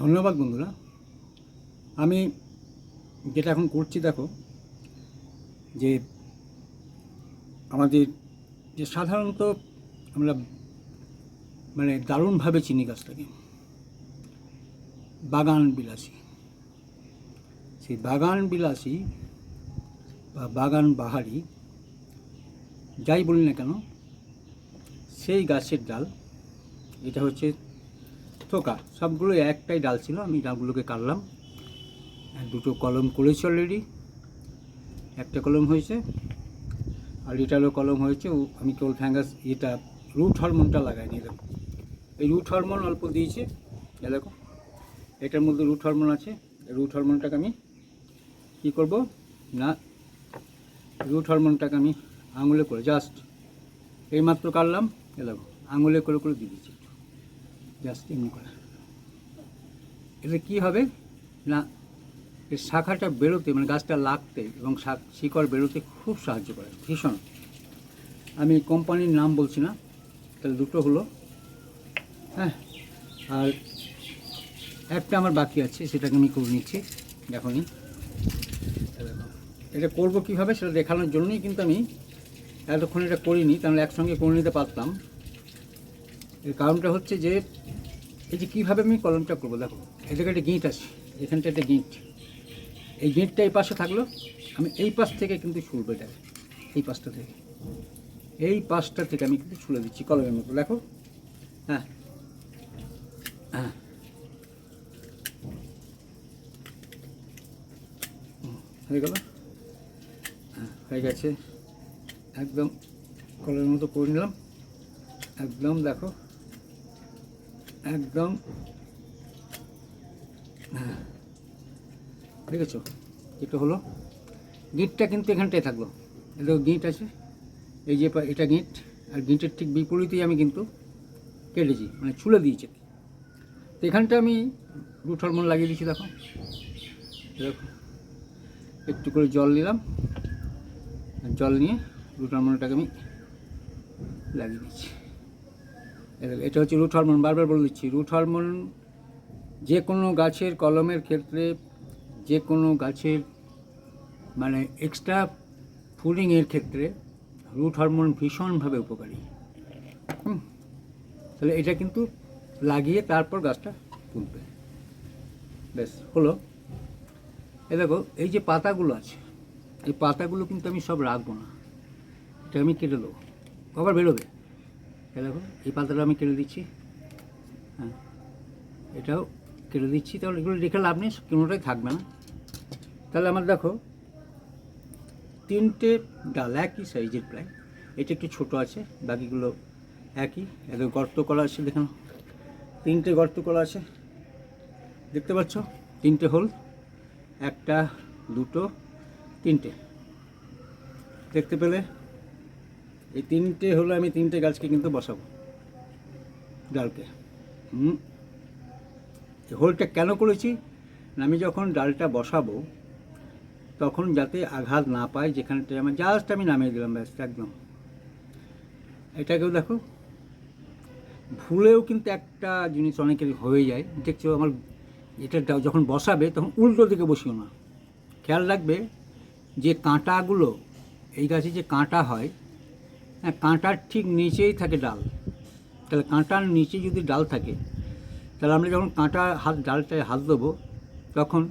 ধন্যবাদ বন্ধুরা। আমি যেটা এখন করছি দেখো, যে আমাদের যে সাধারণত আমরা মানে দারুণভাবে চিনি গাছটাকে, বাগান বিলাসী। সেই বাগান বিলাসী বা বাগান বাহারি, যাই বলি না কেন, সেই গাছের ডাল, এটা হচ্ছে থোকা সবগুলো একটাই ডাল ছিল, আমি ডালগুলোকে কাটলাম। দুটো কলম করেছি অলরেডি একটা কলম হয়েছে, আর এটারও কলম হয়েছে আমি কেবল ফ্যাঙ্গাস, এটা রুট হরমোনটা লাগাইনি নিলাম। এই রুট হরমোন অল্প দিয়েছে দেখো, এটার মধ্যে রুট হরমোন আছে, রুট হরমোনটাকে আমি কী করব? না, রুট হরমোনটাকে আমি আঙুলে করে, জাস্ট এইমাত্র কাটলাম এ দেখো, আঙুলে করে করে দিয়ে দিচ্ছি জাস্ট এমনি করে। এতে কী হবে? না এর শাখাটা বেরোতে মানে গাছটা লাগতে এবং শাক শিকড় বেরোতে খুব সাহায্য করে। ভীষণ। আমি কোম্পানির নাম বলছি না, তাহলে দুটো হলো। হ্যাঁ আর একটা আমার বাকি আছে, সেটাকে আমি করে নিচ্ছি। এখনই এই দেখো। এটা করব কীভাবে সেটা দেখানোর জন্যই কিন্তু আমি এতক্ষণ এটা করিনি, তাহলে একসঙ্গে করে নিতে পারতাম। এর কারণটা হচ্ছে যে, এই যে কীভাবে আমি কলমটা করব, দেখো জায়গায় একটা গিঁট আছে, এখানটা একটা গিঁট। এই গিঁটটা এই পাশে থাকল, আমি এই পাশ থেকে কিন্তু ছুলবো এটা এই পাশটা থেকে। এই পাশটা থেকে আমি কিন্তু ছুলে দিচ্ছি কলমের মতো, দেখো। হ্যাঁ হ্যাঁ। হয়ে গেল? হ্যাঁ হয়ে গেছে। একদম কলমের মতো করে নিলাম। একদম, দেখো। একদম। হ্যাঁ। দেখেছ? এটা হলো। গিঁটটা কিন্তু এখানটায় থাকল। এটা গিঁট আছে। এই যে এটা গিঁট। আর গিঁটের ঠিক বিপরীতেই আমি কিন্তু কেটেছি। মানে ছুলে দিয়েছি তো এখানটা আমি রুট হরমোন লাগিয়ে দিয়েছি দেখো। দেখো। একটু করে জল নিলাম। জল নিয়ে রুট হরমোনটাকে আমি লাগিয়ে দেখো, এটা হচ্ছে রুট হরমোন বারবার বলে দিচ্ছি রুট হরমোন যে কোনো গাছের কলমের ক্ষেত্রে, যে কোনো গাছের মানে এক্সট্রা ফুডিংয়ের ক্ষেত্রে রুট হরমোন ভীষণভাবে উপকারী। তাহলে এটা কিন্তু লাগিয়ে তারপর গাছটা তুলবে বেশ হলো। এ দেখো, এই যে পাতাগুলো আছে, এই পাতাগুলো কিন্তু আমি সব রাখব না। এটা আমি কেটে দেবো। আবার বেরোবে? দেখো, এই পাতাটা আমি কেটে দিচ্ছি। হ্যাঁ এটাও কেটে দিচ্ছি, তাহলে এগুলো রেখে লাভ নেই, কোনোটাই থাকবে না। তাহলে আমার দেখো, তিনটে ডাল, একই সাইজের প্রায়। এটা একটু ছোট আছে, বাকিগুলো একই। এত গর্ত করা আছে দেখুন তিনটে গর্ত করা আছে, দেখতে পাচ্ছ? তিনটে হোল, একটা, দুটো, তিনটে। দেখতে পেলে? এই তিনটে হলো আমি তিনটে গাছকে কিন্তু বসাবো। ডালকে। হুম? হোলটা কেন করেছি? আমি যখন ডালটা বসাবো, তখন যাতে আঘাত না পায় যেখানটা আমার জাস্ট আমি নামিয়ে দিলাম ব্যাস, একদম। এটাকেও দেখো। ভুলেও কিন্তু একটা জিনিস অনেকের হয়ে যায়। দেখছ আমার এটা যখন বসাবে, তখন উল্টো দিকে বসিও না। খেয়াল রাখবে যে কাঁটাগুলো, এই গাছে যে কাঁটা হ্যাঁ কাঁটার ঠিক নিচেই থাকে ডাল। তাহলে কাঁটার নিচে যদি ডাল থাকে, তাহলে আমরা যখন কাঁটা হাত, ডালটায় হাত দেবো, তখন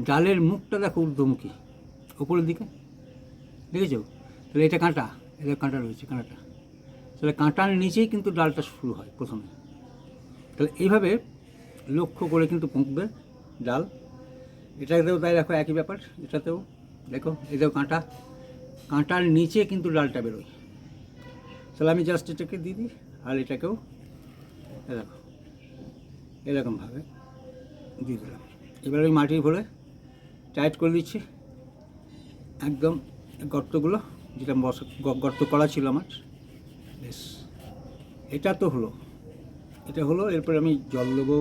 ডালের মুখটা দেখো ঊর্ধ্বমুখী উপরের দিকে। দেখেছ? তাহলে এটা কাঁটা এটা কাঁটা রয়েছে, কাঁটাটা। তাহলে কাঁটার নিচেই কিন্তু ডালটা শুরু হয় প্রথমে। তাহলে এইভাবে লক্ষ্য করে কিন্তু পুঁকবে ডাল। এটাতেও তাই দেখো একই ব্যাপার, এটাতেও দেখো, এটাও কাঁটা। কাঁটার নিচে কিন্তু ডালটা বেরোয়। তাহলে আমি জাস্ট এটাকে দিয়ে দিই, আর এটাকেও এ দেখো এরকমভাবে দিয়ে দিলাম। এবার ওই মাটির ভরে টাইট করে দিচ্ছি, একদম গর্তগুলো, যেটা বসা গর্ত করা ছিল আমার। বেশ, এটা তো হলো, এটা হলো, এরপরে আমি জল দেবো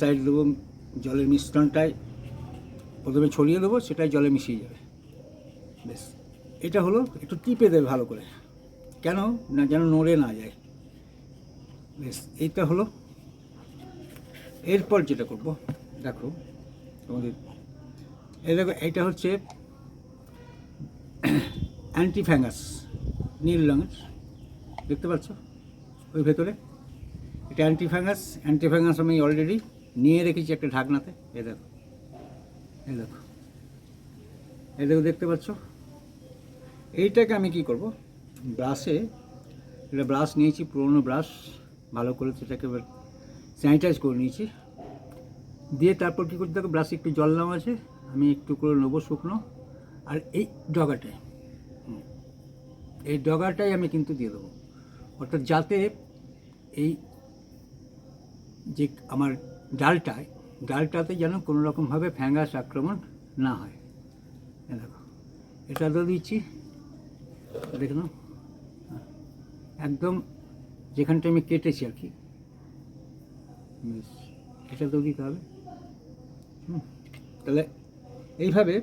সাইড দেবো, জলের মিশ্রণটাই প্রথমে ছড়িয়ে দেবো, সেটাই জলে মিশিয়ে যাবে। বেশ, এটা হলো, একটু টিপে দেবে ভালো করে। কেন না যেন নড়ে না যায়? বেশ, এইটা হলো। এরপর যেটা করব, দেখো তোমাদের। এই দেখো, এইটা হচ্ছে অ্যান্টি ফ্যাঙ্গাস নীল রঙের। দেখতে পাচ্ছ? ওই ভেতরে। এটা অ্যান্টি ফ্যাঙ্গাস অ্যান্টি ফ্যাঙ্গাস আমি অলরেডি নিয়ে রেখেছি একটা ঢাকনাতে। এ দেখো এ দেখো। এ দেখো, দেখতে পাচ্ছ? এইটাকে আমি কি করব? ব্রাশে এটা ব্রাশ নিয়েছি পুরনো ব্রাশ ভালো করে সেটাকে স্যানিটাইজ করে নিয়েছি। দিয়ে তারপর কী করতে দেখো ব্রাশে একটু জল নাম আছে আমি একটু করে নেব শুকনো। আর এই ডগাটায় এই ডগাটাই আমি কিন্তু দিয়ে দেবো। অর্থাৎ যাতে এই যে আমার ডালটায় ডালটাতে যেন কোনো রকমভাবে ফ্যাঙ্গাস আক্রমণ না হয়। দেখো এটা তো দিচ্ছি দেখে নাও। হ্যাঁ, একদম যেখানটা আমি কেটেছি আর কি। এটা তো দিতে হবে। তাহলে এইভাবে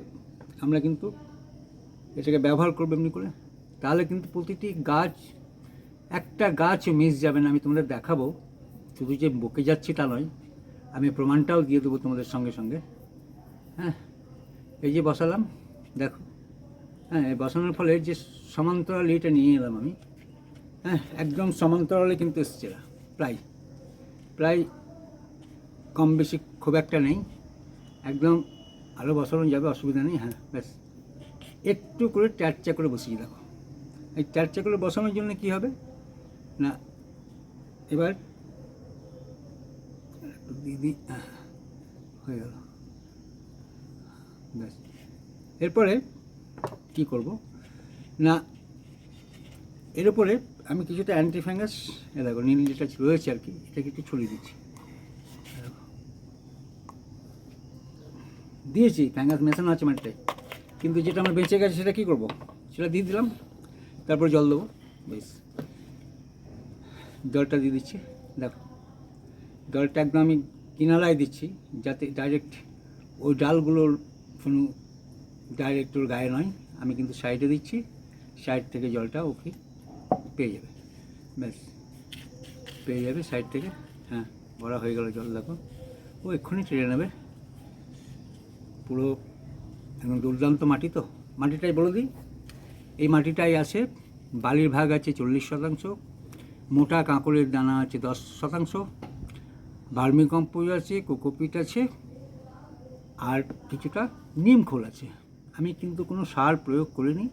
আমরা কিন্তু এটাকে ব্যবহার করব এমনি করে। তাহলে কিন্তু প্রতিটি গাছ, একটা গাছ মিস যাবে না, আমি তোমাদের দেখাবো। শুধু যে বকে যাচ্ছি তা নয়, আমি প্রমাণটাও দিয়ে দেবো তোমাদের সঙ্গে সঙ্গে। হ্যাঁ এই যে বসালাম, দেখো। হ্যাঁ বসানোর ফলে যে সমান্তরাল এটা নিয়ে এলাম আমি। হ্যাঁ একদম সমান্তরালে কিন্তু এসছে। প্রায় প্রায় কম বেশি খুব একটা নেই। একদম আরও বসানো যাবে, অসুবিধা নেই হ্যাঁ ব্যাস। একটু করে ট্যারচা করে বসিয়ে দেখো এই ট্যারচা করে বসানোর জন্য কি হবে? না, এবার দিয়ে দিই হয়ে গেল। ব্যাস। এরপরে কি করব? না, এর উপরে আমি কিছুটা অ্যান্টি ফ্যাঙ্গাস এ দেখো, নীল যেটা রয়েছে আর কি, এটাকে একটু ছড়িয়ে দিচ্ছি। দিয়েছি ফ্যাঙ্গাস মেশানো আছে মাটিটায় কিন্তু যেটা আমার বেঁচে গেছে, সেটা কী করব? সেটা দিয়ে দিলাম, তারপর জল দেবো বেশ জলটা দিয়ে দিচ্ছি, দেখো। জলটা একদম আমি কিনারায় দিচ্ছি, যাতে ডাইরেক্ট ওই ডালগুলোর কোনো ডাইরেক্ট ওর গায়ে নয়। আমি কিন্তু সাইডে দিচ্ছি সাইড থেকে জলটা ওকে পেয়ে যাবে। ব্যাস, পেয়ে যাবে সাইড থেকে। হ্যাঁ ভরা হয়ে গেল জল, দেখো। ও, এক্ষুনি টেনে নেবে। পুরো একদম দুর্দান্ত মাটি তো। মাটিটাই বলে দিই, এই মাটিটাই আছে, বালির ভাগ আছে চল্লিশ শতাংশ, মোটা কাঁকড়ের দানা আছে দশ শতাংশ ভার্মি কম্পোজ আছে, কোকোপিট আছে, আর কিছুটা নিম খোল আছে। আমি কিন্তু কোনো সার প্রয়োগ করিনি,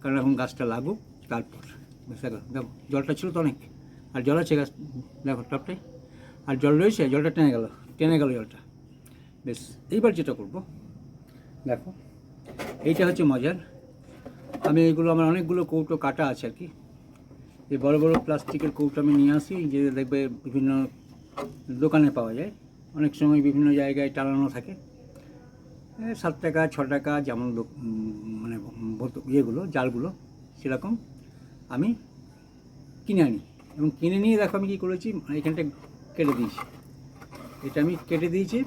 কারণ এখন গাছটা লাগুক, তারপর। দেখো দেখো, জলটা ছিল তো অনেক। আর জল আছে গাছ, দেখো টপটাই আর জল রয়েছে, জলটা টেনে গেল টেনে গেল জলটা। বেশ, এইবার যেটা করব, দেখো, এইটা হচ্ছে মজার। আমি এগুলো, আমার অনেকগুলো কৌটো কাটা আছে আর কি। এই বড় বড় প্লাস্টিকের কৌটো আমি নিয়ে আসি, যে দেখবে বিভিন্ন দোকানে পাওয়া যায়। অনেক সময় বিভিন্ন জায়গায় টানানো থাকে। সাত টাকা, ছ টাকা, যেমন মানে ইয়েগুলো, জালগুলো, সেরকম। আমি কিনে আনি। এবং কিনে নিয়ে দেখো আমি কী করেছি এখানটা কেটে দিয়েছি। এটা আমি কেটে দিয়েছি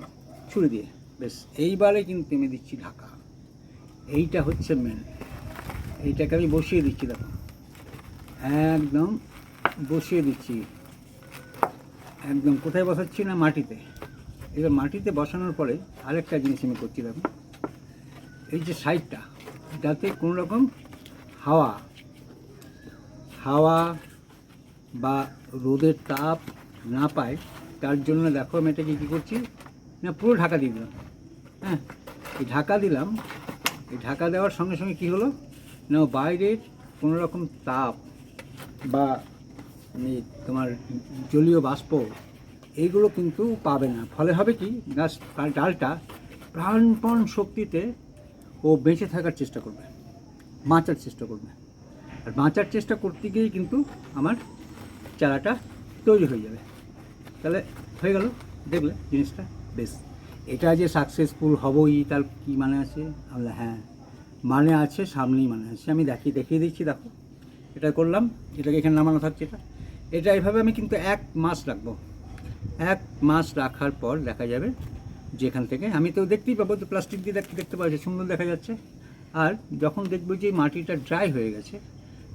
ছুরি দিয়ে। বেশ এইবারে কিন্তু আমি দিচ্ছি ঢাকা। এইটা হচ্ছে মেন এইটাকে আমি বসিয়ে দিচ্ছি, দেখো। একদম বসিয়ে দিচ্ছি। একদম কোথায় বসাচ্ছি না, মাটিতে। এবার মাটিতে বসানোর পরে আরেকটা জিনিস আমি করছি, দেখো। এই যে সাইডটা যাতে কোনো রকম হাওয়া হাওয়া বা রোদের তাপ না পায়, তার জন্য দেখো আমি এটাকে কী করছি? না, পুরো ঢাকা দিয়ে দিলাম। হ্যাঁ এই ঢাকা দিলাম। এই ঢাকা দেওয়ার সঙ্গে সঙ্গে কী হলো? না, বাইরের কোনো রকম তাপ বা এই তোমার জলীয় বাষ্প, এইগুলো কিন্তু পাবে না। ফলে হবে কি? গাছ ডালটা প্রাণপণ শক্তিতে ও বেঁচে থাকার চেষ্টা করবে, বাঁচার চেষ্টা করবে। আর বাঁচার চেষ্টা করতে গিয়েই কিন্তু আমার চারাটা তৈরি হয়ে যাবে। তাহলে হয়ে গেল, দেখলে জিনিসটা বেশ। এটা যে সাকসেসফুল হবই, তার কী মানে আছে? আমরা হ্যাঁ মানে আছে, সামনেই মানে আছে। আমি দেখি, দেখিয়ে দিচ্ছি, দেখো। এটা করলাম, এটাকে এখানে নামানো থাকছে এটা। এটা এভাবে আমি কিন্তু এক মাস রাখব। এক মাস রাখার পর দেখা যাবে যেখান থেকে, আমি তো দেখতেই পাবো, তো প্লাস্টিক দিয়ে দেখতে দেখতে পাচ্ছি সুন্দর দেখা যাচ্ছে। আর যখন দেখব যে মাটিটা ড্রাই হয়ে গেছে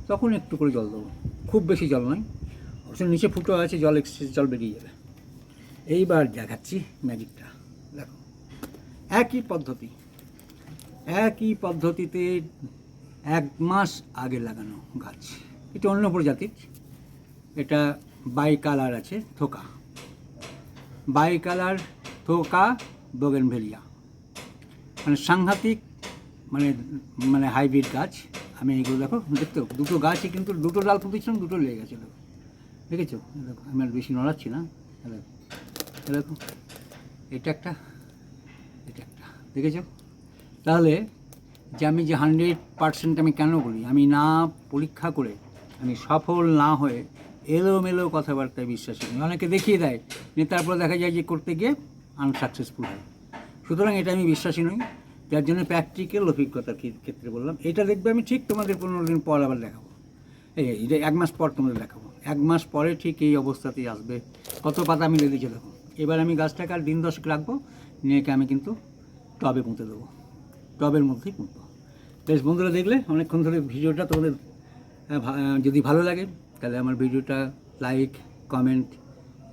তখন একটু করে জল দেবো। খুব বেশি জল নয়। অবশ্য নিচে ফুটো আছে, জল এক্সেস জল বেরিয়ে যাবে। এইবার দেখাচ্ছি ম্যাজিকটা। দেখো, একই পদ্ধতি, একই পদ্ধতিতে এক মাস আগে লাগানো গাছ। এটা অন্য প্রজাতির। এটা বাই কালার আছে, থোকা। বাই কালার থোকা, বোগেনভেলিয়া। মানে সাংঘাতিক মানে মানে হাইব্রিড গাছ। আমি এইগুলো দেখো দেখতে দুটো গাছই কিন্তু, দুটো ডাল পুঁতেছিলাম দুটো লেগে গেছে, দেখো। দেখেছ? দেখো, আমি আর বেশি নড়াচ্ছি না। দেখো দেখো, এটা একটা এটা একটা, দেখেছ? তাহলে, যে আমি যে হান্ড্রেড পার্সেন্ট আমি কেন বলি? আমি না পরীক্ষা করে, আমি সফল না হয়ে এলোমেলো কথাবার্তায় বিশ্বাসী নই। অনেকে দেখিয়ে দেয়, নিয়ে তারপরে দেখা যায় যে করতে গিয়ে আনসাকসেসফুল হয়। সুতরাং এটা আমি বিশ্বাসী নই। যার জন্য প্র্যাকটিক্যাল অভিজ্ঞতার ক্ষেত্রে বললাম। এটা দেখবে আমি ঠিক তোমাদের পনেরো দিন পর আবার দেখাবো। এই এটা এক মাস পর তোমাদের দেখাবো। এক মাস পরে ঠিক এই অবস্থাতেই আসবে। কত পাতা আমি রেখেছি দেখো। এবার আমি গাছটাকে আর দিন দশেক রাখব। নিয়ে একে আমি কিন্তু টবে পুঁতে দেবো। টবের মধ্যেই পুঁতবো। বেশ, বন্ধুরা দেখলে অনেকক্ষণ ধরে ভিডিওটা তোমাদের যদি ভালো লাগে, তাহলে আমার ভিডিওটা লাইক, কমেন্ট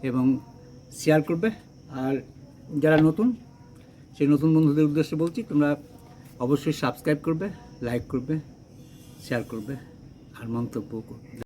এবং শেয়ার করবে। আর যারা নতুন সেই নতুন বন্ধুদের উদ্দেশ্যে বলছি, তোমরা অবশ্যই সাবস্ক্রাইব করবে লাইক করবে শেয়ার করবে, আর মন্তব্য করবে।